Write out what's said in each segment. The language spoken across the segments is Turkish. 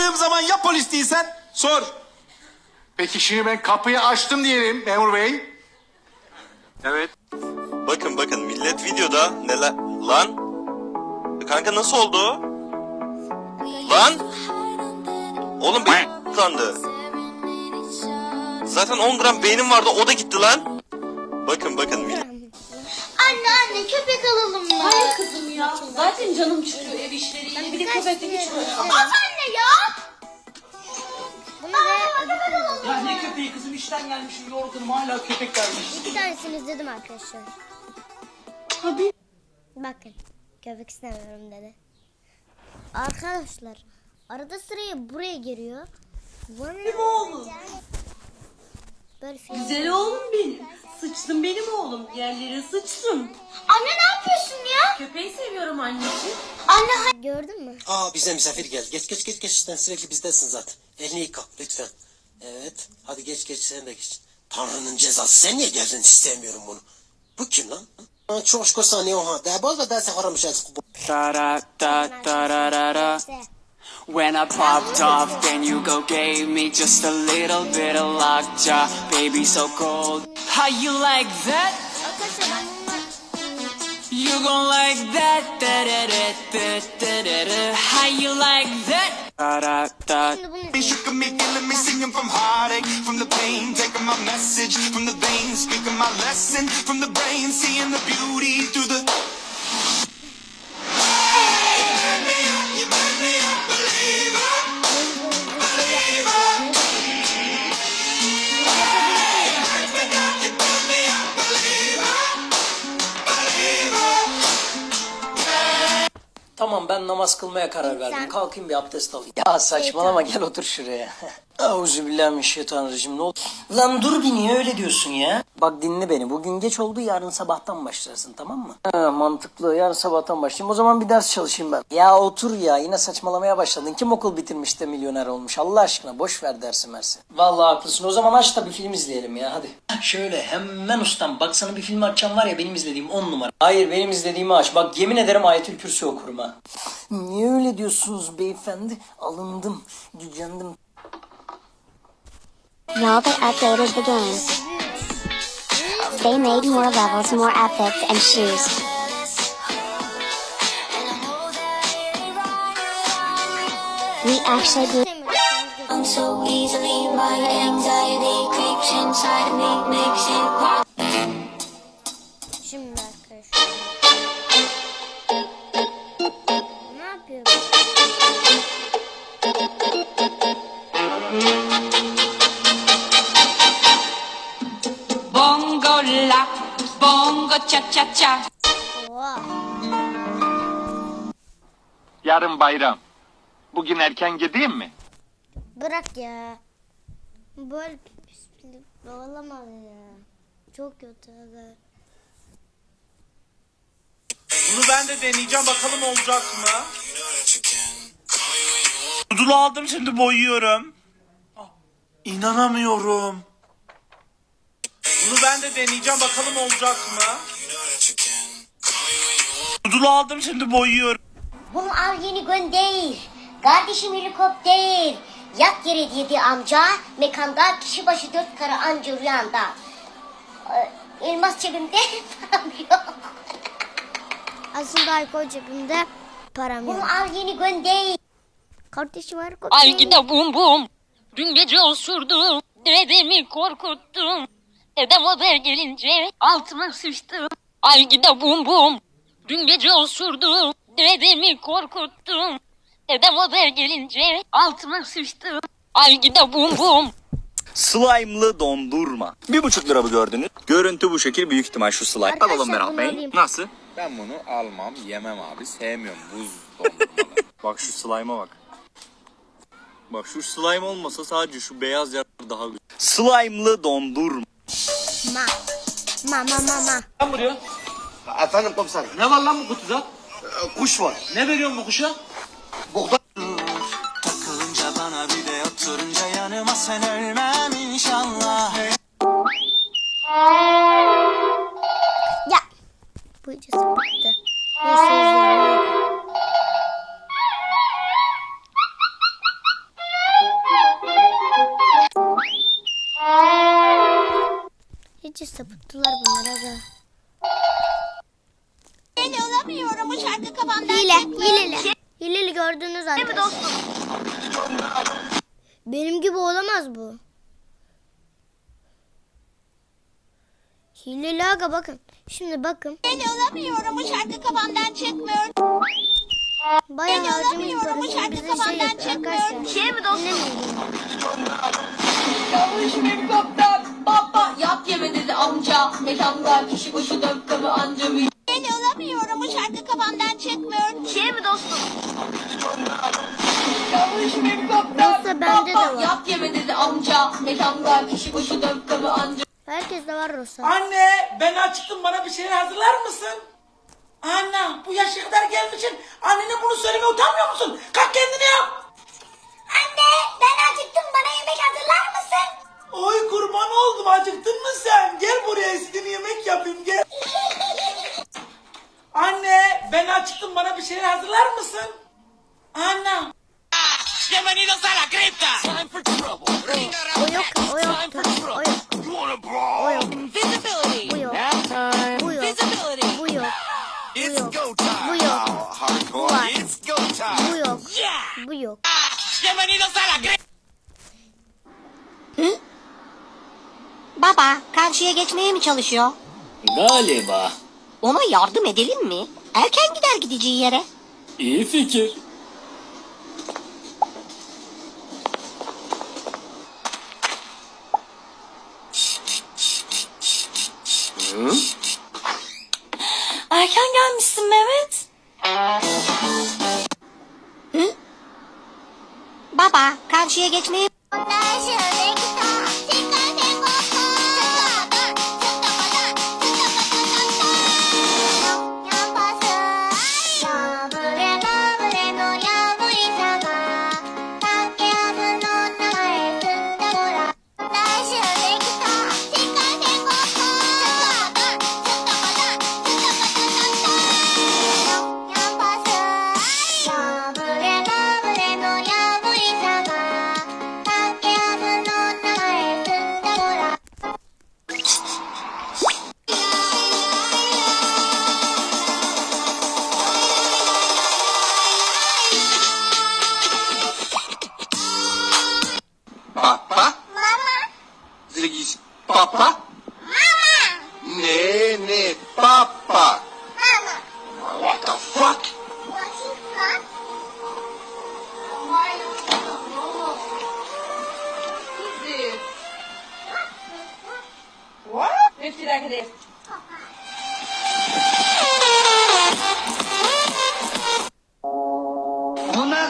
bastığım zaman ya polis değilsen? Sor. Peki şimdi ben kapıyı açtım diyelim memur bey. Evet. Bakın bakın millet videoda neler... Lan? Kanka nasıl oldu? Lan? Oğlum benim sandı. Zaten 10 gram beynim vardı o da gitti lan. Bakın bakın millet. Anne anne köpek alalım mı? Hayır kızım ya. Zaten canım çıkıyor ev işleriyle. Bir de köpekle hiç uğraşamam. Ya. Bunu kızı. Ya ne köpeği kızım işten gelmişim yorgunum hala köpek vermiş. İki tanesini izledim arkadaşlar. Tabii. Bakın. Köpek istemiyorum dedi. Arkadaşlar. Arada sıraya buraya giriyor. Benim oğlum. Böyle film. Güzel oğlum benim. Sıçtın benim oğlum. Yerlere sıçtın. Anne ne yapıyorsun ya? Köpeği seviyorum anneciğim. Anne. Gördün mü? Aa bize misafir gel. Geç geç geç geç. Sen sürekli bizdesin zaten. Elini yıka lütfen. Evet. Hadi geç geç sen de geç. Tanrı'nın cezası. Sen niye geldin istemiyorum bunu. Bu kim lan? Çok şükür saniye oha. Daha boz ve daha da da da da. İşte. When I popped off, then you go gave me just a little bit of lockjaw, baby, so cold. How you like that? You gon' like that? Da da da da da da da. How you like that? Da da da. izleyin. shook me, killing me, singing from heartache, from the pain, taking my message from the veins, speaking my lesson from the brain, seeing the beauty through the. Tamam ben namaz kılmaya karar verdim. Kalkayım bir abdest alayım. Ya saçmalama gel otur şuraya. Euzubillahimineşşeytanirracim ne oldu? Lan dur bir niye öyle diyorsun ya? Bak dinle beni. Bugün geç oldu yarın sabahtan başlarsın tamam mı? Ha, mantıklı yarın sabahtan başlayayım. O zaman bir ders çalışayım ben. Ya otur ya yine saçmalamaya başladın. Kim okul bitirmiş de milyoner olmuş Allah aşkına boş ver dersi mersi. Vallahi haklısın o zaman aç da bir film izleyelim ya hadi. Şöyle hemen ustam bak sana bir film açacağım var ya benim izlediğim 10 numara. Hayır benim izlediğimi aç. Bak yemin ederim Ayetül Kürsü okurum ha. Niye öyle diyorsunuz beyefendi? Alındım, gücendim. Y'all, they updated the game. They made more levels, more epic, and shoes. We actually do. I'm so easily my anxiety creeps inside me, makes it pop. Bayram. Bugün erken gideyim mi? Bırak ya. Böyle pislik olamaz ya. Çok kötü. Bunu ben de deneyeceğim bakalım olacak mı? Noodle aldım şimdi boyuyorum. İnanamıyorum. Bunu ben de deneyeceğim bakalım olacak mı? Noodle aldım şimdi boyuyorum. Bunu al yeni gönder. Kardeşim helikopter. Yat yere dedi amca. Mekanda kişi başı dört kara anca rüyanda. Ee, Elmas cebimde param yok. Aslında alkol cebimde param Bunu yok. al yeni gönder. Kardeşim var Ay gide bum bum. Dün gece osurdum. Dedemi korkuttum. Dedem odaya gelince altıma sıçtım. Ay gide bum bum. Dün gece osurdum. Dedemi korkuttum. Dedem odaya gelince altıma sıçtım. Ay gide bum bum. Slime'lı dondurma. Bir buçuk lira bu gördünüz. Görüntü bu şekil büyük ihtimal şu slime. Arkadaşlar Alalım Berat bunu Bey. alayım. Nasıl? Ben bunu almam, yemem abi. Sevmiyorum buz dondurmaları. Bak şu slime'a bak. Bak şu slime olmasa sadece şu beyaz yer daha güzel. Slime'lı dondurma. Ma. Ma ma ma ma. Lan buraya. Efendim komiser. Ne var lan bu kutuda? Kuş var. Ne veriyorsun bu kuşa? Takılınca bana bir de oturunca yanıma sen ölmem inşallah. Ya. Bu iyice sapıttı. Neyse Gördünüz zaten. mi dostum? Benim gibi olamaz bu. Hileli aga bakın. Şimdi bakın. Ben olamıyorum bu şarkı kafamdan çıkmıyor. Bayağı Ben harcamış olamıyorum bu parasını şarkı bize şey kafamdan yapıyor çıkmıyor. arkadaşlar. Şey mi dostum? Yanlış helikopter. Baba yap yeme dedi amca. Mekanda kişi başı dört kabı anca bir. Ben olamıyorum bu şarkı kafamdan çıkmıyor. Şey mi dostum? Yanlış helikopter. Rosa bende de var. yap yeme dedi amca. Mekanda kişi başı dört kabı anca. Herkes de var Rosa. Anne ben acıktım bana bir şeyler hazırlar mısın? Anne bu yaşa kadar gelmişsin. Annene bunu söyleme utanmıyor musun? Kalk kendini yap. Anne ben acıktım bana yemek hazırlar mısın? Oy kurban oldum acıktın mı sen? Gel buraya istediğin yemek yapayım gel. Anne ben acıktım bana bir şeyler hazırlar mısın? Anne. Bienvenidos a la cripta. O yok, o yok, o yok. O yok. Bu yok. Bu yok. Bu yok. It's go time. Bu yok. Hardcore. var. It's go time. Bu yok. Bu yok. Bienvenidos a la cripta. Baba karşıya geçmeye mi çalışıyor? Galiba. Ona yardım edelim mi? Erken gider gideceği yere. İyi fikir.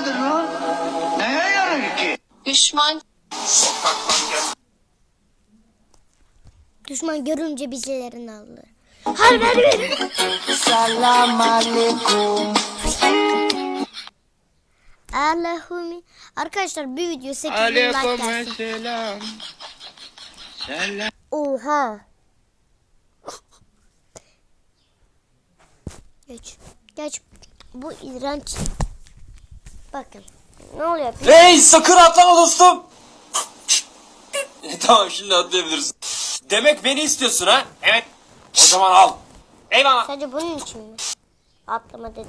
Nedir lan? Neye yarar ki? Düşman Düşman görünce bizlerini alır. Hadi ver ver. Selam aleyküm. Allahümme. Arkadaşlar bir video 8 bin like gelsin. selam. Selam. Oha. Geç. Geç. Bu iğrenç. Bakın. Ne oluyor? Hey sakın atlama dostum. E, tamam şimdi atlayabilirsin. Demek beni istiyorsun ha? Evet. O zaman al. Eyvallah. Sadece bunun için mi? Atlama dedi.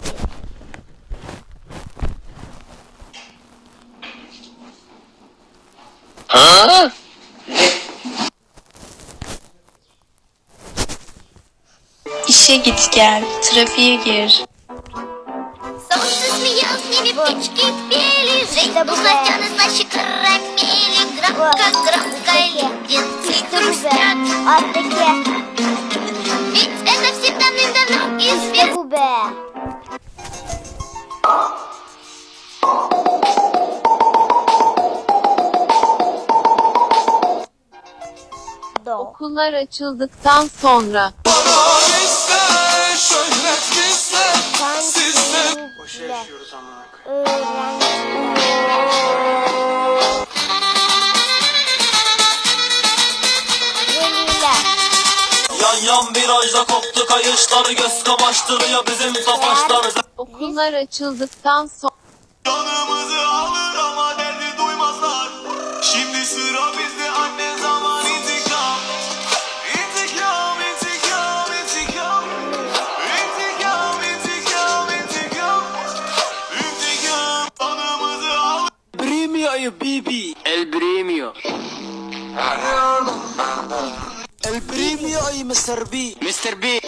İşe git gel, trafiğe gir. Beli İşte bu be. Uzakcanızla şıkırremeli Gram gram gayli İşte bu be. Alttaki. Mit etaf sipten minden noch ist İşte bu be. Do. Okullar açıldıktan sonra. Boş yaşıyoruz Öğrenci. Veliler. Yan virajda koptu kayışlar göz kamaştırıyor bizim tofaşlar. Okullar açıldıktan sonra. Canımızı alır ama derdi duymazlar. Şimdi sıra bizde البريميو اي مستر بي مستر بي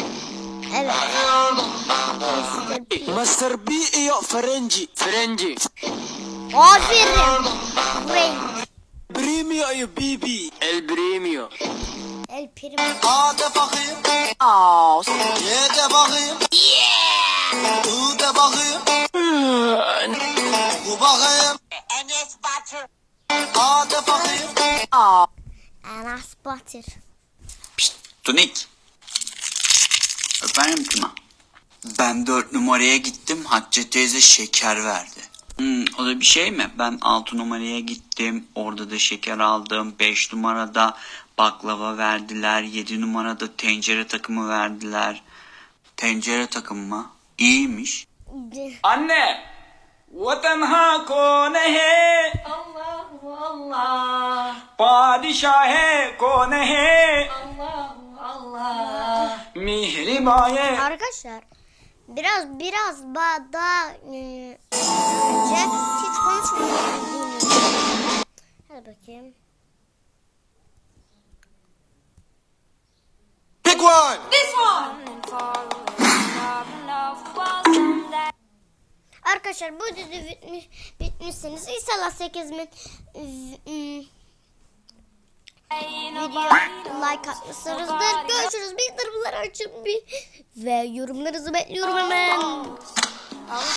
مستر بي ايو فرنجي فرنجي اه فرنجي بريميو اي بي بي البريميو البريميو اه ده فخير اه يا ده فخير وده فخير وبخير انا سباتر اه ده فخير اه انا سباتر Tunik. Efendim Tuna. Ben dört numaraya gittim. Hatice teyze şeker verdi. Hmm, o da bir şey mi? Ben altı numaraya gittim. Orada da şeker aldım. Beş numarada baklava verdiler. Yedi numarada tencere takımı verdiler. Tencere takımı mı? İyiymiş. Anne! Vatan hakone he, Allahu Allah. padişahe kone he, Allahu Allah. Mihribaye. Arkadaşlar biraz biraz daha e, önce hiç konuşmadım. Hadi bakayım. Pick one. This one. Arkadaşlar bu dizi bitmiş bitmişsiniz. İnşallah 8 bin ıı, video like atmışsınızdır. Görüşürüz. Bildirimleri açın bir ve yorumlarınızı bekliyorum hemen.